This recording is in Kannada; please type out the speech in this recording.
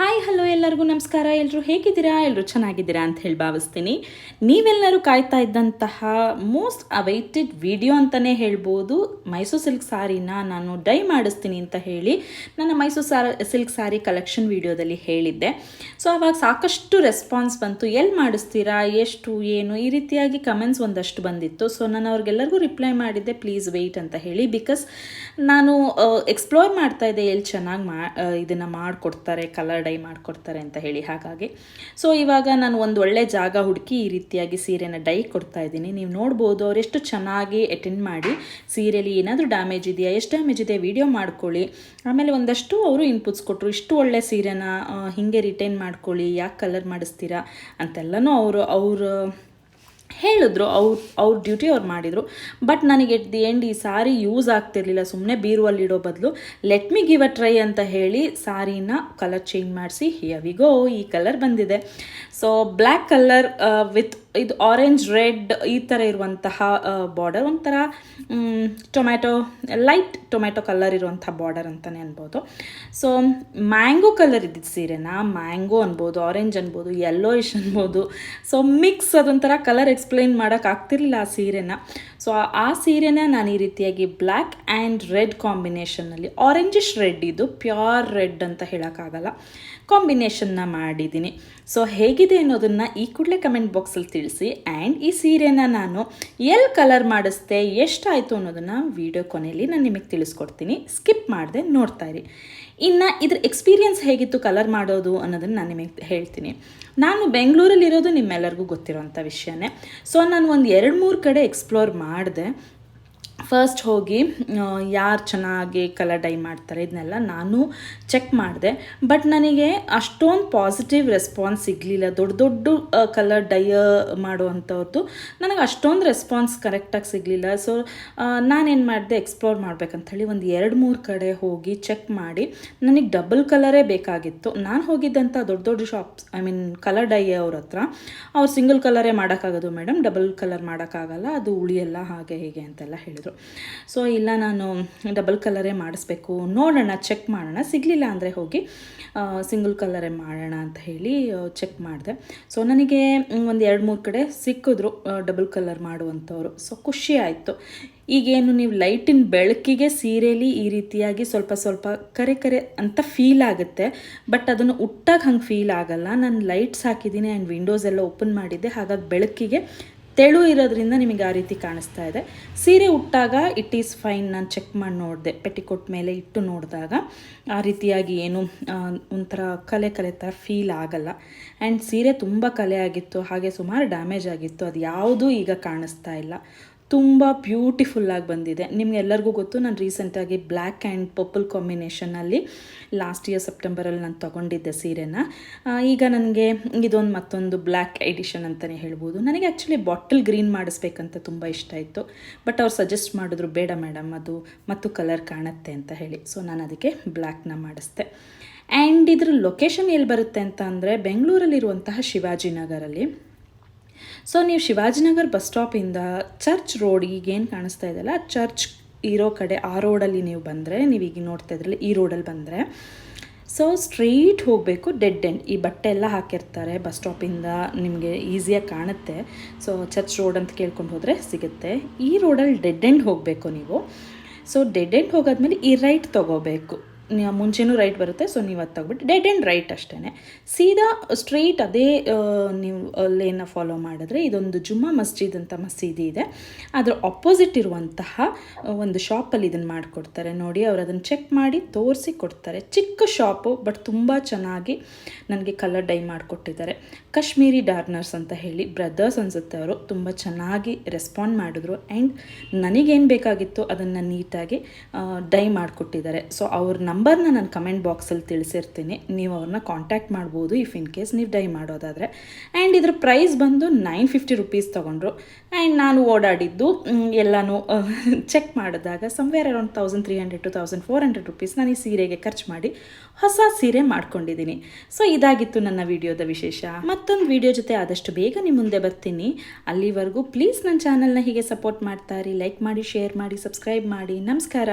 ಹಾಯ್ ಹಲೋ ಎಲ್ಲರಿಗೂ ನಮಸ್ಕಾರ. ಎಲ್ಲರೂ ಹೇಗಿದ್ದೀರಾ? ಎಲ್ಲರೂ ಚೆನ್ನಾಗಿದ್ದೀರಾ ಅಂತ ಹೇಳಿ ಭಾವಿಸ್ತೀನಿ. ನೀವೆಲ್ಲರೂ ಕಾಯ್ತಾ ಇದ್ದಂತಹ ಮೋಸ್ಟ್ ಅವೈಟೆಡ್ ವಿಡಿಯೋ ಅಂತಲೇ ಹೇಳ್ಬೋದು. ಮೈಸೂರು ಸಿಲ್ಕ್ ಸಾರಿನ ನಾನು ಡೈ ಮಾಡಿಸ್ತೀನಿ ಅಂತ ಹೇಳಿ ನನ್ನ ಮೈಸೂರು ಸಾರ ಸಿಲ್ಕ್ ಸಾರಿ ಕಲೆಕ್ಷನ್ ವಿಡಿಯೋದಲ್ಲಿ ಹೇಳಿದ್ದೆ. ಸೊ ಆವಾಗ ಸಾಕಷ್ಟು ರೆಸ್ಪಾನ್ಸ್ ಬಂತು. ಎಲ್ಲಿ ಮಾಡಿಸ್ತೀರಾ? ಎಷ್ಟು? ಏನು? ಈ ರೀತಿಯಾಗಿ ಕಮೆಂಟ್ಸ್ ಒಂದಷ್ಟು ಬಂದಿತ್ತು. ಸೊ ನಾನು ಅವ್ರಿಗೆಲ್ಲರಿಗೂ ರಿಪ್ಲೈ ಮಾಡಿದ್ದೆ. ಪ್ಲೀಸ್ ವೆಯ್ಟ್ ಅಂತ ಹೇಳಿ. ಬಿಕಾಸ್ ನಾನು ಎಕ್ಸ್ಪ್ಲೋರ್ ಮಾಡ್ತಾ ಇದ್ದೆ. ಎಲ್ಲಿ ಚೆನ್ನಾಗಿ ಮಾ ಇದನ್ನು ಮಾಡಿಕೊಡ್ತಾರೆ ಕಲರ್ ಡೈ ಮಾಡಿಕೊಡ್ತಾರೆ ಅಂತ ಹೇಳಿ ಹಾಗಾಗಿ. ಸೊ ಇವಾಗ ನಾನು ಒಂದು ಒಳ್ಳೆ ಜಾಗ ಹುಡುಕಿ ಈ ರೀತಿಯಾಗಿ ಸೀರೆನ ಡೈ ಕೊಡ್ತಾ ಇದ್ದೀನಿ. ನೀವು ನೋಡ್ಬೋದು ಅವರೆಷ್ಟು ಚೆನ್ನಾಗಿ ಅಟೆಂಡ್ ಮಾಡಿ ಸೀರೆಯಲ್ಲಿ ಏನಾದರೂ ಡ್ಯಾಮೇಜ್ ಇದೆಯಾ, ಎಷ್ಟು ಡ್ಯಾಮೇಜ್ ಇದೆ ವಿಡಿಯೋ ಮಾಡ್ಕೊಳ್ಳಿ. ಆಮೇಲೆ ಒಂದಷ್ಟು ಅವರು ಇನ್ಪುಟ್ಸ್ ಕೊಟ್ಟರು ಇಷ್ಟು ಒಳ್ಳೆ ಸೀರೆನ ಹೀಗೆ ಹಿಂಗೆ ರಿಟೈನ್ ಮಾಡ್ಕೊಳ್ಳಿ, ಯಾಕೆ ಕಲರ್ ಮಾಡಿಸ್ತೀರಾ ಅಂತೆಲ್ಲನೂ ಅವರು ಅವರು ಹೇಳಿದ್ರು, ಅವ್ರು, ಅವ್ರ ಡ್ಯೂಟಿ ಅವ್ರು ಮಾಡಿದರು. ಬಟ್ ನನಗೆ ಎಟ್ ದಿ ಎಂಡ್ ಈ ಸಾರಿ ಯೂಸ್ ಆಗ್ತಿರ್ಲಿಲ್ಲ ಸುಮ್ಮನೆ ಬೀರುವಲ್ಲಿ ಇಡೋ ಬದಲು. Let me give a try ಅಂತ ಹೇಳಿ ಸಾರಿನ ಕಲರ್ ಚೇಂಜ್ ಮಾಡಿಸಿ ಹಿಯವಿಗೋ ಈ ಕಲರ್ ಬಂದಿದೆ. ಸೊ ಬ್ಲ್ಯಾಕ್ ಕಲರ್ ವಿತ್ ಇದು ಆರೆಂಜ್ ರೆಡ್ ಈ ಥರ ಇರುವಂತಹ ಬಾರ್ಡರ್ ಒಂಥರ ಟೊಮ್ಯಾಟೊ ಲೈಟ್ ಟೊಮ್ಯಾಟೊ ಕಲರ್ ಇರುವಂಥ ಬಾರ್ಡರ್ ಅಂತಲೇ ಅನ್ಬೋದು. ಸೊ ಮ್ಯಾಂಗೋ ಕಲರ್ ಇದ್ದಿದ್ದು ಸೀರೆನ? ಮ್ಯಾಂಗೋ ಅನ್ಬೋದು ಆರೆಂಜ್ ಅನ್ಬೋದು ಯೆಲ್ಲೋಯಿಶ್ ಅನ್ಬೋದು. ಸೊ ಮಿಕ್ಸ್ ಅದೊಂಥರ ಕಲರ್ ಎಕ್ಸ್ಪ್ಲೈನ್ ಮಾಡೋಕ್ಕಾಗ್ತಿರ್ಲಿಲ್ಲ ಆ ಸೀರೆನ. ಸೊ ಆ ಸೀರೆನ ನಾನು ಈ ರೀತಿಯಾಗಿ ಬ್ಲ್ಯಾಕ್ ಆ್ಯಂಡ್ ರೆಡ್ ಕಾಂಬಿನೇಷನ್ನಲ್ಲಿ ಆರೆಂಜಿಶ್ ರೆಡ್ ಇದು ಪ್ಯೂರ್ ರೆಡ್ ಅಂತ ಹೇಳೋಕ್ಕಾಗಲ್ಲ ಕಾಂಬಿನೇಷನ್ನ ಮಾಡಿದ್ದೀನಿ. ಸೊ ಹೇಗಿದೆ ಅನ್ನೋದನ್ನು ಈ ಕೂಡಲೇ ಕಮೆಂಟ್ ಬಾಕ್ಸಲ್ಲಿ ತಿಳಿಸಿ ಆ್ಯಂಡ್ ಈ ಸೀರೆನ ನಾನು ಎಲ್ಲಿ ಕಲರ್ ಮಾಡಿಸ್ದೆ, ಎಷ್ಟಾಯಿತು ಅನ್ನೋದನ್ನು ವಿಡಿಯೋ ಕೊನೆಯಲ್ಲಿ ನಾನು ನಿಮಗೆ ತಿಳಿಸ್ಕೊಡ್ತೀನಿ. ಸ್ಕಿಪ್ ಮಾಡಿದೆ ನೋಡ್ತಾ ಇರಿ. ಇನ್ನು ಇದ್ರ ಎಕ್ಸ್ಪೀರಿಯನ್ಸ್ ಹೇಗಿತ್ತು ಕಲರ್ ಮಾಡೋದು ಅನ್ನೋದನ್ನು ನಾನು ನಿಮಗೆ ಹೇಳ್ತೀನಿ. ನಾನು ಬೆಂಗಳೂರಲ್ಲಿರೋದು ನಿಮ್ಮೆಲ್ಲರಿಗೂ ಗೊತ್ತಿರೋವಂಥ ವಿಷಯನೇ. ಸೊ ನಾನು ಒಂದು ಎರಡು ಮೂರು ಕಡೆ ಎಕ್ಸ್ಪ್ಲೋರ್ ಮಾಡಿದೆ. ಫಸ್ಟ್ ಹೋಗಿ ಯಾರು ಚೆನ್ನಾಗಿ ಕಲರ್ ಡೈ ಮಾಡ್ತಾರೆ ಇದನ್ನೆಲ್ಲ ನಾನು ಚೆಕ್ ಮಾಡಿದೆ. ಬಟ್ ನನಗೆ ಅಷ್ಟೊಂದು ಪಾಸಿಟಿವ್ ರೆಸ್ಪಾನ್ಸ್ ಸಿಗಲಿಲ್ಲ. ದೊಡ್ಡ ದೊಡ್ಡ ಕಲರ್ ಡೈ ಮಾಡುವಂಥವ್ರದ್ದು ನನಗೆ ಅಷ್ಟೊಂದು ರೆಸ್ಪಾನ್ಸ್ ಕರೆಕ್ಟಾಗಿ ಸಿಗಲಿಲ್ಲ. ಸೊ ನಾನೇನು ಮಾಡಿದೆ ಎಕ್ಸ್ಪ್ಲೋರ್ ಮಾಡ್ಬೇಕಂಥೇಳಿ ಒಂದು ಎರಡು ಮೂರು ಕಡೆ ಹೋಗಿ ಚೆಕ್ ಮಾಡಿ. ನನಗೆ ಡಬಲ್ ಕಲರೇ ಬೇಕಾಗಿತ್ತು. ನಾನು ಹೋಗಿದ್ದಂಥ ದೊಡ್ಡ ದೊಡ್ಡ shops I mean colour dye ಅವ್ರ ಹತ್ರ, ಅವ್ರು ಸಿಂಗಲ್ ಕಲರೇ ಮಾಡೋಕ್ಕಾಗೋದು ಮೇಡಮ್ ಡಬಲ್ ಕಲರ್ ಮಾಡೋಕ್ಕಾಗಲ್ಲ. ಅದು ಉಳಿಯಲ್ಲ, ಹಾಗೆ ಹೀಗೆ ಅಂತೆಲ್ಲ ಹೇಳಿದರು. ಸೊ ಇಲ್ಲ, ನಾನು ಡಬಲ್ ಕಲರೇ ಮಾಡಿಸ್ಬೇಕು. ನೋಡೋಣ ಚೆಕ್ ಮಾಡೋಣ. ಸಿಗಲಿಲ್ಲ ಅಂದರೆ ಹೋಗಿ ಸಿಂಗಲ್ ಕಲರೇ ಮಾಡೋಣ ಅಂತ ಹೇಳಿ ಚೆಕ್ ಮಾಡಿದೆ. ಸೊ ನನಗೆ ಒಂದು ಎರಡು ಮೂರು ಕಡೆ ಸಿಕ್ಕಿದ್ರು ಡಬಲ್ ಕಲರ್ ಮಾಡುವಂಥವ್ರು. ಸೊ ಖುಷಿ ಆಯಿತು. ಈಗೇನು ನೀವು ಲೈಟಿನ ಬೆಳಕಿಗೆ, ಸೀರೆಲಿ ಈ ರೀತಿಯಾಗಿ ಸ್ವಲ್ಪ ಸ್ವಲ್ಪ ಕರೆ ಕರೆ ಅಂತ ಫೀಲ್ ಆಗುತ್ತೆ. ಬಟ್ ಅದನ್ನು ಉಟ್ಟಾಗ ಹಂಗೆ ಫೀಲ್ ಆಗಲ್ಲ. ನಾನು ಲೈಟ್ಸ್ ಹಾಕಿದ್ದೀನಿ ಆ್ಯಂಡ್ ವಿಂಡೋಸ್ ಎಲ್ಲ ಓಪನ್ ಮಾಡಿದ್ದೆ. ಹಾಗಾಗಿ ಬೆಳಕಿಗೆ ತೆಳು ಇರೋದ್ರಿಂದ ನಿಮಗೆ ಆ ರೀತಿ ಕಾಣಿಸ್ತಾ ಇದೆ. ಸೀರೆ ಉಟ್ಟಾಗ ಇಟ್ ಈಸ್ ಫೈನ್ ನಾನು ಚೆಕ್ ಮಾಡಿ ನೋಡಿದೆ. ಪೆಟಿಕೋಟ್ ಮೇಲೆ ಇಟ್ಟು ನೋಡಿದಾಗ ಆ ರೀತಿಯಾಗಿ ಏನು ಒಂಥರ ಕಲೆ ಕಲೆ ಥರ ಫೀಲ್ ಆಗಲ್ಲ. ಆ್ಯಂಡ್ ಸೀರೆ ತುಂಬ ಕಲೆ ಆಗಿತ್ತು, ಹಾಗೆ ಸುಮಾರು ಡ್ಯಾಮೇಜ್ ಆಗಿತ್ತು, ಅದು ಯಾವುದೂ ಈಗ ಕಾಣಿಸ್ತಾ ಇಲ್ಲ. ತುಂಬ ಬ್ಯೂಟಿಫುಲ್ಲಾಗಿ ಬಂದಿದೆ. ನಿಮಗೆಲ್ಲರಿಗೂ ಗೊತ್ತು, ನಾನು ರೀಸೆಂಟಾಗಿ ಬ್ಲ್ಯಾಕ್ ಆ್ಯಂಡ್ ಪರ್ಪಲ್ ಕಾಂಬಿನೇಷನಲ್ಲಿ ಲಾಸ್ಟ್ ಇಯರ್ ಸೆಪ್ಟೆಂಬರಲ್ಲಿ ನಾನು ತೊಗೊಂಡಿದ್ದೆ ಸೀರೆನ. ಈಗ ನನಗೆ ಇದೊಂದು ಮತ್ತೊಂದು ಬ್ಲ್ಯಾಕ್ ಎಡಿಷನ್ ಅಂತಲೇ ಹೇಳ್ಬೋದು. ನನಗೆ ಆ್ಯಕ್ಚುಲಿ ಬಾಟಲ್ ಗ್ರೀನ್ ಮಾಡಿಸ್ಬೇಕಂತ ತುಂಬ ಇಷ್ಟ ಇತ್ತು. ಬಟ್ ಅವ್ರು ಸಜೆಸ್ಟ್ ಮಾಡಿದ್ರು, ಬೇಡ ಮೇಡಮ್ ಅದು ಮತ್ತು ಕಲರ್ ಕಾಣುತ್ತೆ ಅಂತ ಹೇಳಿ. ಸೊ ನಾನು ಅದಕ್ಕೆ ಬ್ಲ್ಯಾಕ್ನ ಮಾಡಿಸ್ದೆ. ಆ್ಯಂಡ್ ಇದ್ರ ಲೊಕೇಶನ್ ಎಲ್ಲಿ ಬರುತ್ತೆ ಅಂತ ಅಂದರೆ, ಬೆಂಗಳೂರಲ್ಲಿರುವಂತಹ ಶಿವಾಜಿನಗರಲ್ಲಿ. ಸೊ ನೀವು ಶಿವಾಜಿನಗರ್ ಬಸ್ ಸ್ಟಾಪಿಂದ ಚರ್ಚ್ ರೋಡ್ ಈಗೇನು ಕಾಣಿಸ್ತಾ ಇದೆಯಲ್ಲ ಚರ್ಚ್ ಇರೋ ಕಡೆ ಆ ರೋಡಲ್ಲಿ ನೀವು ಬಂದರೆ ಈಗ ನೋಡ್ತಾ ಇದ್ರಲ್ಲ ಈ ರೋಡಲ್ಲಿ ಬಂದರೆ ಸೊ ಸ್ಟ್ರೈಟ್ ಹೋಗಬೇಕು ಡೆಡ್ ಎಂಡ್ ಈ ಬಟ್ಟೆ ಎಲ್ಲ ಹಾಕಿರ್ತಾರೆ ಬಸ್ ಸ್ಟಾಪಿಂದ ನಿಮಗೆ ಈಸಿಯಾಗಿ ಕಾಣುತ್ತೆ. ಸೊ ಚರ್ಚ್ ರೋಡ್ ಅಂತ ಕೇಳ್ಕೊಂಡು ಹೋದರೆ ಸಿಗುತ್ತೆ. ಈ ರೋಡಲ್ಲಿ ಡೆಡ್ ಎಂಡ್ ಹೋಗಬೇಕು ನೀವು. ಸೊ ಡೆಡ್ ಎಂಡ್ ಹೋಗಾದ್ಮೇಲೆ ಈ ರೈಟ್ ತೊಗೋಬೇಕು. ಮುಂಚೆನೂ ರೈಟ್ ಬರುತ್ತೆ. ಸೊ ನೀವು ಅದು ತಗೊಬಿಟ್ಟು ಡೆಡ್ ಆ್ಯಂಡ್ ರೈಟ್ ಅಷ್ಟೇ ಸೀದಾ ಸ್ಟ್ರೈಟ್ ಅದೇ ನೀವು ಲೇನ ಫಾಲೋ ಮಾಡಿದ್ರೆ ಇದೊಂದು ಜುಮ್ಮಾ ಮಸ್ಜಿದ್ ಅಂತ ಮಸೀದಿ ಇದೆ. ಅದರ ಆಪೋಸಿಟ್ ಇರುವಂತಹ ಒಂದು ಶಾಪಲ್ಲಿ ಇದನ್ನು ಮಾಡಿಕೊಡ್ತಾರೆ. ನೋಡಿ, ಅವರು ಅದನ್ನು ಚೆಕ್ ಮಾಡಿ ತೋರಿಸಿ ಕೊಡ್ತಾರೆ. ಚಿಕ್ಕ ಶಾಪು ಬಟ್ ತುಂಬ ಚೆನ್ನಾಗಿ ನನಗೆ ಕಲರ್ ಡೈ ಮಾಡಿಕೊಟ್ಟಿದ್ದಾರೆ. ಕಾಶ್ಮೀರಿ ಡಾರ್ನರ್ಸ್ ಅಂತ ಹೇಳಿ ಬ್ರದರ್ಸ್ ಅನ್ಸುತ್ತೆ ಅವರು. ತುಂಬ ಚೆನ್ನಾಗಿ ರೆಸ್ಪಾಂಡ್ ಮಾಡಿದ್ರು. ಆ್ಯಂಡ್ ನನಗೇನು ಬೇಕಾಗಿತ್ತು, ಅದನ್ನು ನೀಟಾಗಿ ಡೈ ಮಾಡಿಕೊಟ್ಟಿದ್ದಾರೆ. ಸೊ ಅವ್ರ ನಂಬರ್ನ ನಾನು ಕಮೆಂಟ್ ಬಾಕ್ಸಲ್ಲಿ ತಿಳಿಸಿರ್ತೀನಿ. ನೀವು ಅವ್ರನ್ನ ಕಾಂಟ್ಯಾಕ್ಟ್ ಮಾಡ್ಬೋದು ಇಫ್ ಇನ್ ಕೇಸ್ ನೀವು ಡೈ ಮಾಡೋದಾದರೆ. ಆ್ಯಂಡ್ ಇದ್ರ ಪ್ರೈಸ್ ಬಂದು ನೈನ್ ಫಿಫ್ಟಿ ರುಪೀಸ್ ತೊಗೊಂಡ್ರು. ಆ್ಯಂಡ್ ನಾನು ಓಡಾಡಿದ್ದು ಎಲ್ಲನೂ ಚೆಕ್ ಮಾಡಿದಾಗ somewhere around thousand three hundred to thousand four hundred rupees ನಾನು ಈ ಸೀರೆಗೆ ಖರ್ಚು ಮಾಡಿ ಹೊಸ ಸೀರೆ ಮಾಡ್ಕೊಂಡಿದ್ದೀನಿ. ಸೊ ಇದಾಗಿತ್ತು ನನ್ನ ವಿಡಿಯೋದ ವಿಶೇಷ. ಮತ್ತೊಂದು ವಿಡಿಯೋ ಜೊತೆ ಆದಷ್ಟು ಬೇಗ ನಿಮ್ಮ ಮುಂದೆ ಬರ್ತೀನಿ. ಅಲ್ಲಿವರೆಗೂ ಪ್ಲೀಸ್ ನನ್ನ ಚಾನಲ್ನ ಹೀಗೆ ಸಪೋರ್ಟ್ ಮಾಡ್ತಾ ಇರಿ. ಲೈಕ್ ಮಾಡಿ ಶೇರ್ ಮಾಡಿ ಸಬ್ಸ್ಕ್ರೈಬ್ ಮಾಡಿ. ನಮಸ್ಕಾರ.